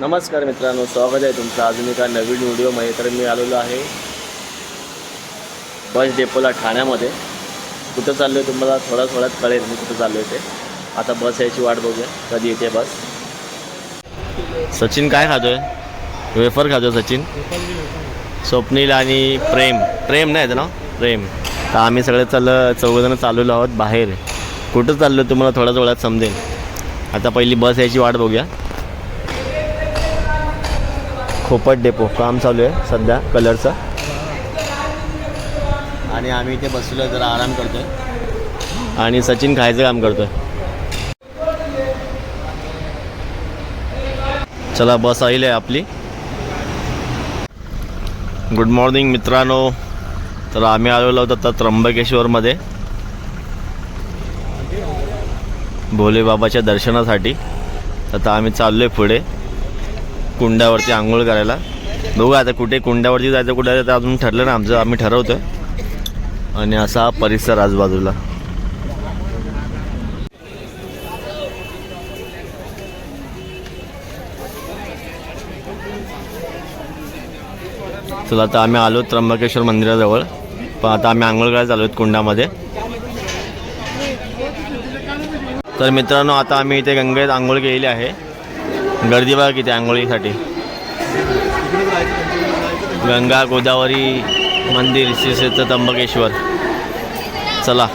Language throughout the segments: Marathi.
नमस्कार मित्रांनो स्वागत आहे तुमचं. अजून एका नवीन व्हिडिओमध्ये तर मी आलेलो आहे बस डेपोला ठाण्यामध्ये. कुठं चाललो आहे तुम्हाला थोडा थोड्यात कळेल मी कुठं चाललो आहे ते. आता बस यायची वाट बघूया. कधी येते बस? सचिन काय खातोय? वेफर खातोय सचिन. स्वप्नील आणि प्रेम. प्रेम नाही येतं नाव? प्रेम. तर आम्ही सगळे चाललं चौघजणं चाललेलो आहोत बाहेर. कुठं चाललो तुम्हाला थोड्या थोड्यात समजेल. आता पहिली बस यायची वाट बघूया. खोपट डेपो काम चालू आहे सध्या कलरचं. आणि आम्ही इथे बसलो जरा आराम करतोय. आणि सचिन खायचं काम करतोय. चला बस आली आहे आपली. गुड मॉर्निंग मित्रांनो. तर आम्ही आलेलो आहोत आता त्र्यंबकेश्वरमध्ये. भोलेबाबाच्या दर्शनासाठी. आता आम्ही चाललो आहे पुढे. कुंडावरती आंघोळ करायला. बघू आता कुठे कुंडावरती जायचं कुठे जायचं अजून ठरलं ना आमचं आम्ही ठरवतोय. आणि असा परिसर आजूबाजूला चला आता आम्ही आलो त्र्यंबकेश्वर मंदिराजवळ. पण आता आम्ही आंघोळ करायला चालू आहेत कुंडामध्ये. तर मित्रांनो आता आम्ही इथे गंगेत आंघोळ केलेली आहे. गर्दी बघा किती आंघोळीसाठी. गंगा गोदावरी मंदिर श्री त्र्यंबकेश्वर. चला.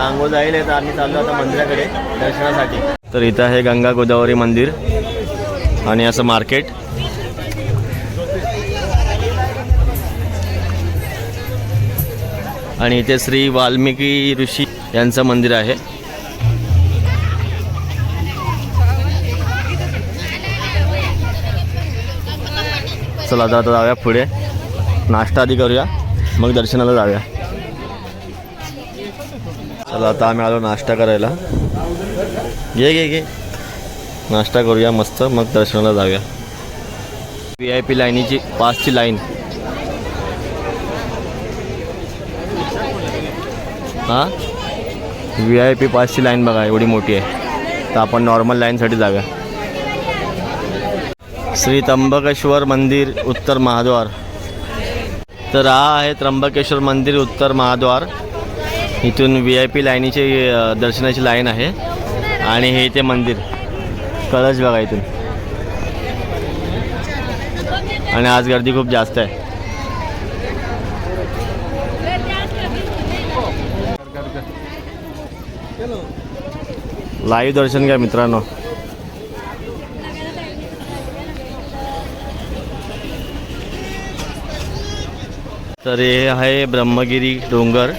आंघोळ जाईल तर आम्ही चाललो आता मंदिराकडे दर्शनासाठी. तर इथं आहे गंगा गोदावरी मंदिर आणि असं मार्केट. आणि इथे श्री वाल्मिकी ऋषी यांचं मंदिर आहे. चला आता आता जाऊया पुढे. नाश्ता आधी करूया मग दर्शनाला जाऊया. चला आता आम्ही आलो नाश्ता करायला. घे घे घे. नाश्ता करूया मस्त मग दर्शनाला जाऊया. व्ही आय पी लाईनीची पाचची लाईन. हां? व्ही आय पी पाचची लाईन बघा एवढी मोठी आहे. तर आपण नॉर्मल लाईनसाठी जाऊया. श्री त्र्यंबकेश्वर मंदिर उत्तर महाद्वार. तर हा आहे त्र्यंबकेश्वर मंदिर उत्तर महाद्वार. इथून व्ही आय पी लाईनीची दर्शनाची लाईन आहे. आणि हे इथे मंदिर. कळच बघा इथून. आणि आज गर्दी खूप जास्त आहे. लाईव्ह दर्शन घ्या मित्रांनो. तर हे आहे ब्रह्मगिरी डोंगर.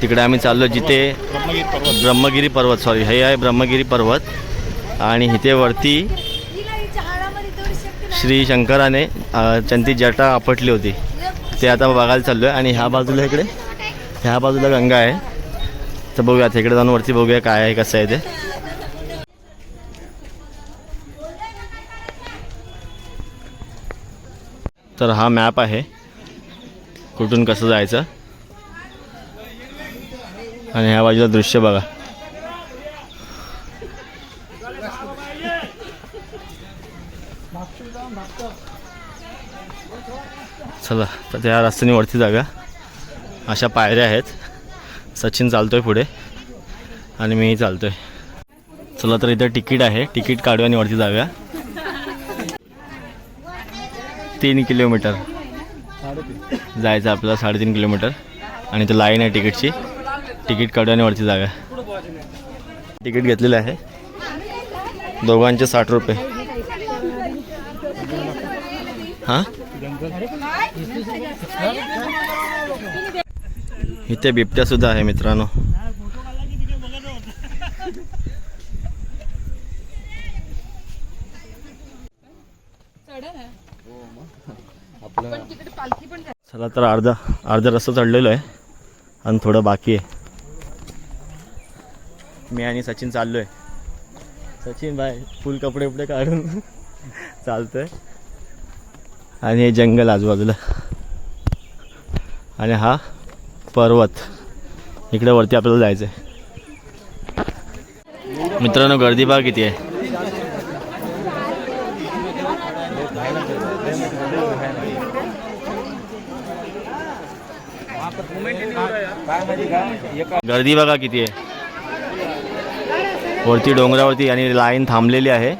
तिकडे आम्ही चाललो जिथे ब्रह्मगिरी पर्वत सॉरी हे आहे ब्रह्मगिरी पर्वत. आणि इथे वरती श्री शंकराने त्यांची जटा आपटली होती. ते आता बघायला चाललो आहे आणि ह्या बाजूला इकडे ह्या बाजूला गंगा आहे. तर बघूया तिकडे जाऊन वरती बघूया काय आहे कसं आहे ते. तर हा मॅप आहे. कुठून कसं जायचं? आणि ह्या बाजूला दृश्य बघा. चला तर त्या रस्त्याने वरती जागा. अशा पायऱ्या आहेत. सचिन चालतोय पुढे. आणि मीही चालतोय. चला तर इथं तिकीट आहे. तिकीट काढू आणि वरती जाऊया. तीन किलोमीटर. जायचं आपल्याला साडेतीन किलोमीटर. आणि इथं लाईन आहे तिकीटची. तिकीट काढूया आणि तिकीट घेतलेलं आहे. दोघांचे साठ रुपये. हां? इथे बिबट्या सुद्धा आहे मित्रांनो. चला तर अर्धा अर्धा रस्ता चढलेलो आहे. आणि थोडं बाकी आहे. मी आणि सचिन चाललो आहे सचिन बाय फुल कपडे उपडे काढून चालतोय. आणि हे जंगल आजूबाजूला. आणि हा पर्वत. इकडे वरती आपल्याला जायचं आहे मित्रांनो गर्दी बघा किती आहे? गर्दी बघा किती आहे. वरती डोंगरावरती आणि लाईन थांबलेली आहे.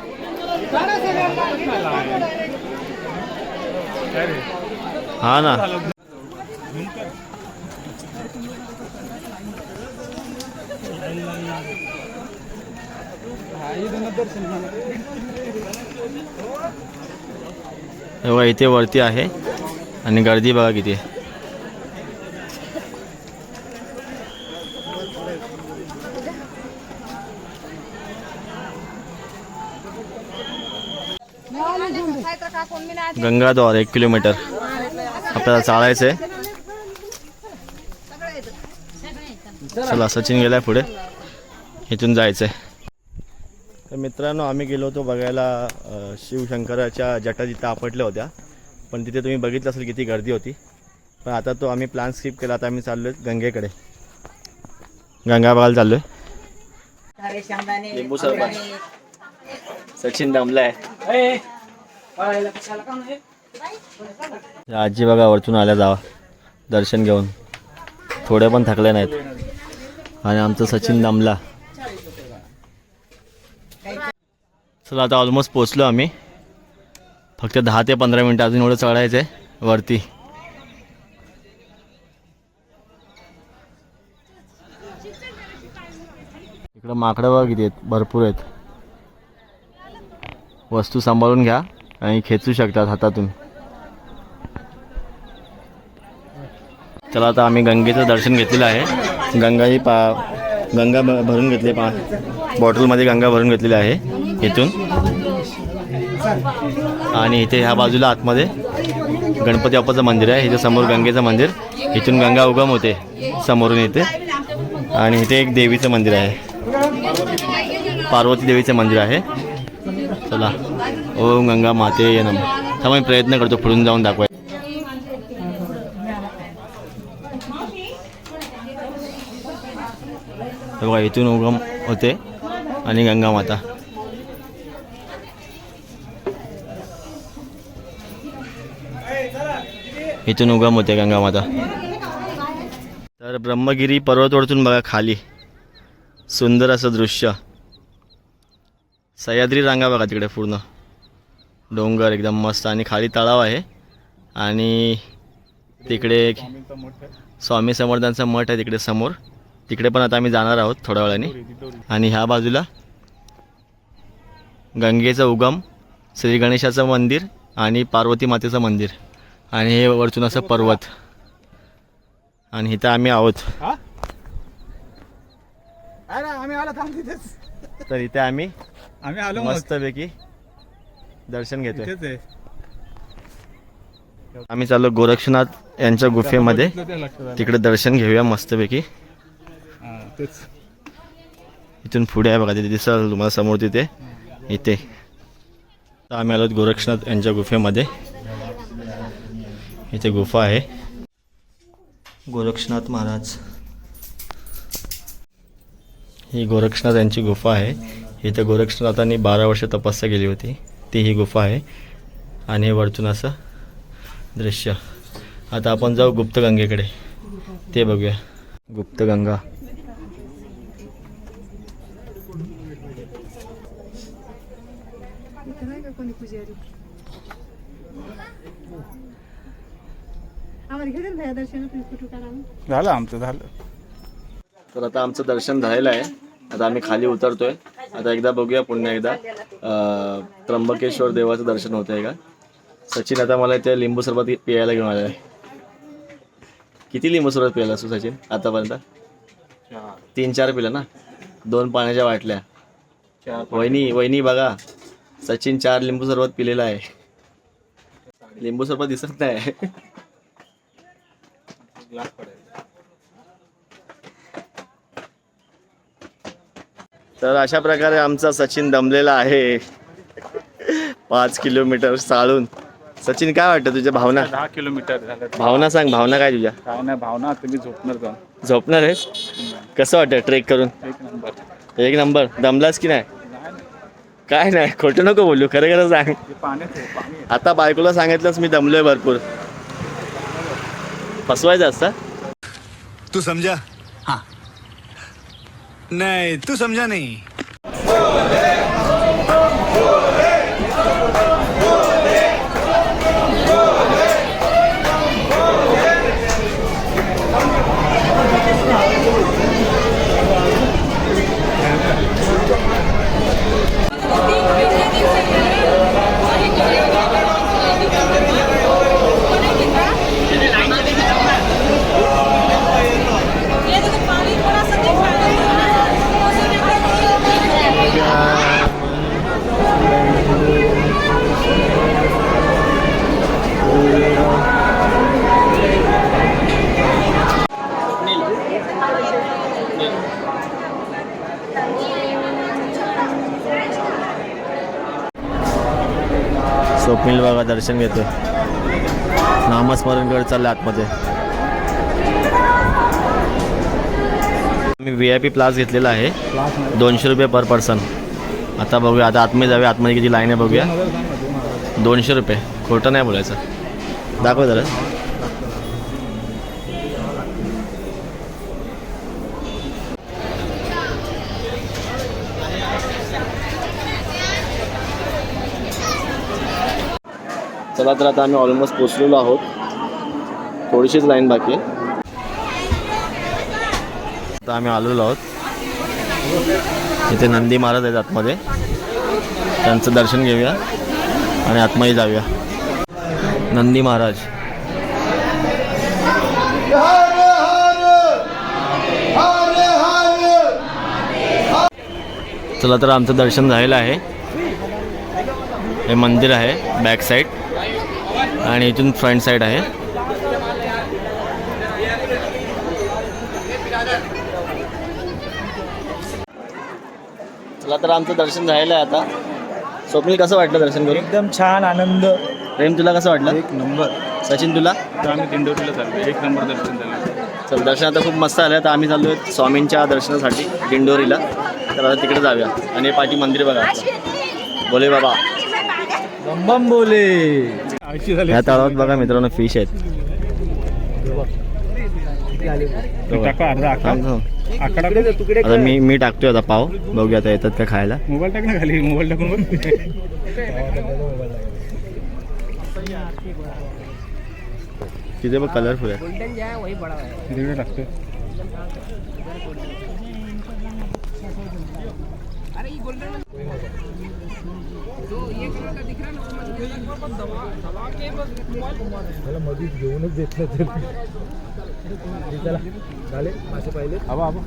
हा ना. इथे वरती आहे आणि गर्दी बघा किती आहे. गंगाद्वार एक किलोमीटर. आपल्याला चालायचं आहे चला सचिन गेलाय पुढे. इथून जायचं आहे तर मित्रांनो आम्ही गेलो होतो बघायला शिवशंकराच्या जटा जिथं आपटल्या होत्या. पण तिथे तुम्ही बघितलं असेल किती गर्दी होती. पण आता तो आम्ही प्लॅन स्किप केला आता आम्ही चाललो आहे गंगेकडे. गंगा बघायला चाललो आहे लिंबू सरबत सचिन दमलाय. आजी बघा वरतून आल्या जावा. दर्शन घेऊन. थोडे पण थकले नाहीत. आणि आमचं सचिन दमला. चला आता ऑलमोस्ट पोचलो आम्ही. फक्त दहा ते पंधरा मिनटं अजून एवढं चढायचं आहे वरती. इकडं माकडं बघा किती आहेत. भरपूर आहेत. वस्तू सांभाळून घ्या. आणि खेचू शकतात हातातून. चला आता आम्ही गंगेचं दर्शन घेतलेलं आहे. गंगा ही पा गंगा भ- भरून घेतली पा बॉटलमध्ये गंगा भरून घेतलेली आहे इथून. आणि इथे ह्या बाजूला आतमध्ये गणपती बाप्पाचं मंदिर आहे. इथे समोर गंगेचं मंदिर. इथून गंगा उगम होते समोरून इथे. आणि इथे एक देवीचं मंदिर आहे. पार्वती देवीचं मंदिर आहे. चला. ओम गंगा माते ये नम. थांबा मी प्रयत्न करतो पुढून जाऊन दाखवाय बघा इथून उगम होते आणि गंगा माता. इथून उगम होते गंगा माता. तर ब्रह्मगिरी पर्वतवरतून बघा खाली. सुंदर असं दृश्य. सह्याद्री रांगा बघा तिकडे पूर्ण. डोंगर एकदम मस्त आणि खाली तलाव आहे. आणि तिकडे एक स्वामी समर्थांचा मठ आहे तिकडे समोर. तिकडे पण आता आम्ही जाणार आहोत थोड्या वेळाने. आणि ह्या बाजूला गंगेचं उगम श्री गणेशाचं मंदिर आणि पार्वती मातेचं मंदिर. आणि हे वरतून असं पर्वत. आणि इथं आम्ही आहोत. तर इथे आम्ही आम्ही आलो मस्त मस्तपैकी दर्शन घेतोय. आहे. आम्ही चाललो गोरक्षनाथ यांच्या गुफेमध्ये. ते. तिकडे दर्शन घेऊया मस्तपैकी. हा, तेच. इथून पुढे आहे बघा तिथे दिसल तुम्हाला समोर तिथे. इथे. तर आम्ही आलो गोरक्षनाथ यांच्या गुफेमध्ये. इथे गुफा आहे. गोरक्षनाथ महाराज. ही गोरक्षनाथ यांची गुफा आहे. इथे गोरक्षनाथांनी बारा वर्ष तपस्या केली होती. ती ही गुफा आहे. आणि हे वरतून असं दृश्य. आता आपण जाऊ गुप्तगंगेकडे. ते बघूया. गुप्तगंगा. झालं आमचं झालं तर आता आमचं दर्शन झालेलं आहे. आता आम्ही खाली उतरतोय. आता एकदा बघूया पुन्हा एकदा. अं, त्र्यंबकेश्वर देवाचं दर्शन होत आहे का? सचिन आता मला इथे लिंबू सरबत पियायला घेऊन आलं आहे किती लिंबू सरबत प्यायला असू सचिन आतापर्यंत? तीन चार पिलं ना? दोन पाण्याच्या वाटल्या वहिनी वहिनी बघा. सचिन चार लिंबू सरबत पिलेला आहे. लिंबू सरबत दिसत नाही. तर अशा प्रकारे आमचा सचिन दमलेला आहे. पाच किलोमीटर चालून. सचिन काय वाटतं तुझ्या भावना? दहा किलोमीटर झालं भावना सांग भावना काय तुझ्या? काय नाही भावना तुम्ही झोपणार जाऊन. झोपणार आहेस? कसं वाटतं ट्रेक करून? एक नंबर. एक नंबर. दमलास की नाही? नाही, नाही. काय नाही खोटं नको बोलू खरं खरं सांग. हे पाण्यात आहे पाणी आहे. आता बायकोला सांगितलंच मी दमलोय भरपूर. फसवायचं असतं? तू समझा हाँ. नहीं तू समझा नहीं. स्वप्नील दर्शन घेतो नामस्मरण करत चाललं आतमध्ये. मी व्ही आय पी प्लास घेतलेला आहे. दोनशे रुपये पर पर्सन आता बघूया आता आतमध्ये जाऊया आतमध्ये किती लाईन आहे बघूया. दोनशे रुपये. खोटं नाही बोलायचं. दाखव जरा. चला तर आता आम्ही ऑलमोस्ट पोचलेलो आहोत. थोडीशीच लाईन बाकी आहे. आता आम्ही आलेलो आहोत. इथे नंदी महाराज आहेत आतमध्ये. त्यांचं दर्शन घेऊया आणि आतमध्ये जाऊया. नंदी महाराज. चला तर आमचं दर्शन झालेलं आहे. हे मंदिर आहे बॅक साईड आणि इथून फ्रंट साईड आहे. चला तर आमचं दर्शन झालेलं आहे आता. स्वप्नील कसं वाटलं दर्शन करून? एकदम छान आनंद. प्रेम तुला कसं वाटलं? एक नंबर. सचिन तुला? आम्ही दिंडोरीला चाललो एक नंबर दर्शन झालं. चल दर्शन आता खूप मस्त आलं तर आम्ही चाललो आहे स्वामींच्या दर्शनासाठी दिंडोरीला. तर आता तिकडे जाऊया. आणि पाठी मंदिर बघा. बोले बाबा. बंबम बोले ह्या तळावात बघा मित्रांनो फिश आहेत. आता मी मी टाकतोय आता पाव. बघूया आता येतात का खायला. मोबाईल टाक ना खाली मोबाईल टाकून बघ. तिथे बघ कलरफुल आहे. तिकडे टाकतोय हवा हवा.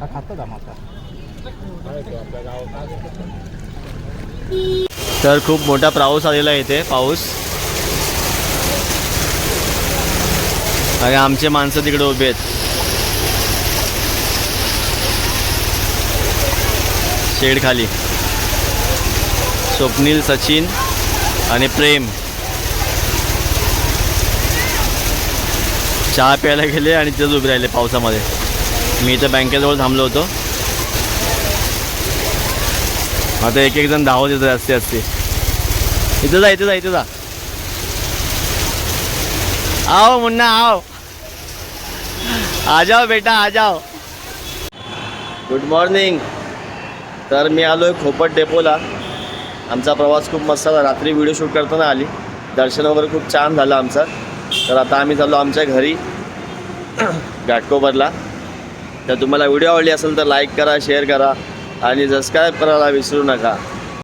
हा खातात आम्हाला तर खूप मोठा पाऊस आलेला आहे इथे पाऊस. आणि आमचे माणसं तिकडे उभे आहेत. शेड खाली. स्वप्नील सचिन आणि प्रेम. चहा प्यायला गेले आणि तिथेच उभे राहिले पावसामध्ये. मी इथं बँकेजवळ थांबलो होतो. आता एक एक जण धावत येतो असते असते. इथं जा इथं जा इथं जा. आओ मुन्ना आओ. आ जाओ बेटा आ जाओ. गुड मॉर्निंग तर मी आलो आहे खोपट डेपोला. आमचा प्रवास खूप मस्त झाला. रात्री व्हिडिओ शूट करताना आली. दर्शन वगैरे खूप छान झालं आमचं. तर आता आम्ही चाललो आमच्या घरी घाटकोपरला. तर तुम्हाला व्हिडिओ आवडली असेल तर लाईक करा शेअर करा. आणि सबस्क्राईब करायला विसरू नका.